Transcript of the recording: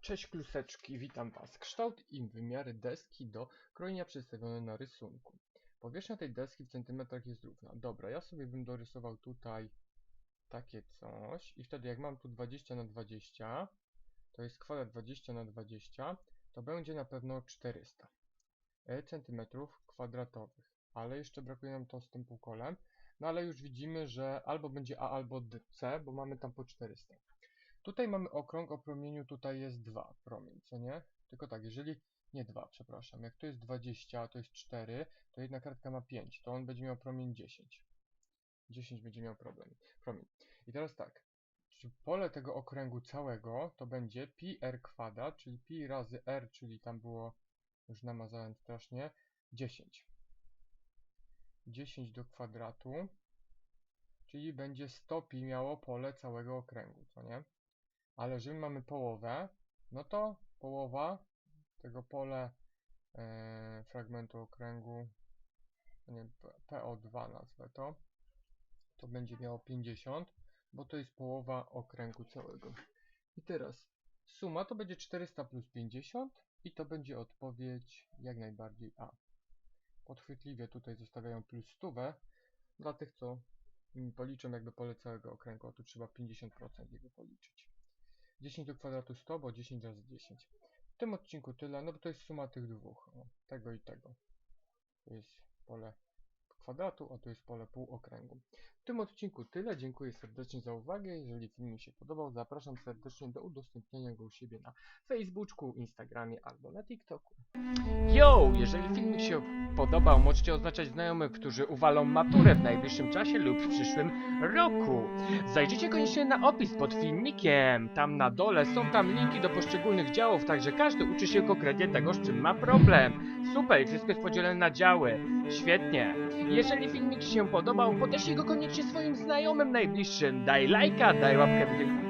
Cześć kluseczki, witam Was. Kształt i wymiary deski do krojenia przedstawione na rysunku. Powierzchnia tej deski w centymetrach jest równa. Dobra, ja sobie bym dorysował tutaj takie coś i wtedy jak mam tu 20 na 20, to jest kwadrat 20 na 20, to będzie na pewno 400 e, centymetrów kwadratowych. Ale jeszcze brakuje nam to z tym półkolem. No ale już widzimy, że albo będzie A, albo D, C, bo mamy tam po 400. Tutaj mamy okrąg o promieniu, tutaj jest 2 promień, co nie? Tylko tak, jeżeli, nie 2, przepraszam, jak tu jest 20, a to jest 4, to jedna kartka ma 5, to on będzie miał promień 10. 10 będzie miał problem, promień. I teraz tak, czy pole tego okręgu całego to będzie pi r kwadrat, czyli pi razy r, czyli tam było, już namazałem strasznie, 10. 10 do kwadratu, czyli będzie 100 pi miało pole całego okręgu, co nie? Ale jeżeli mamy połowę, no to połowa tego pole e, fragmentu okręgu, nie, wiem, P- PO2 nazwę to, to będzie miało 50, bo to jest połowa okręgu całego. I teraz suma to będzie 400 plus 50 i to będzie odpowiedź jak najbardziej A. Podchwytliwie tutaj zostawiają plus 100 dla tych, co mm, policzą jakby pole całego okręgu, tu trzeba 50% jego policzyć. 10 do kwadratu 100, bo 10 razy 10. W tym odcinku tyle, no bo to jest suma tych dwóch, o, tego i tego. To jest pole kwadratu, a to jest pole półokręgu. W tym odcinku tyle, dziękuję serdecznie za uwagę. Jeżeli film mi się podobał, zapraszam serdecznie do udostępnienia go u siebie na Facebooku, Instagramie albo na TikToku. Yo! Jeżeli film mi się podobał, możecie oznaczać znajomych, którzy uwalą maturę w najbliższym czasie lub w przyszłym roku. Zajrzyjcie koniecznie na opis pod filmikiem. Tam na dole są tam linki do poszczególnych działów, także każdy uczy się konkretnie tego, z czym ma problem. Super, wszystko jest podzielone na działy. Świetnie. Jeżeli filmik Ci się podobał, podeślij go koniecznie swoim znajomym najbliższym. Daj lajka, daj łapkę w-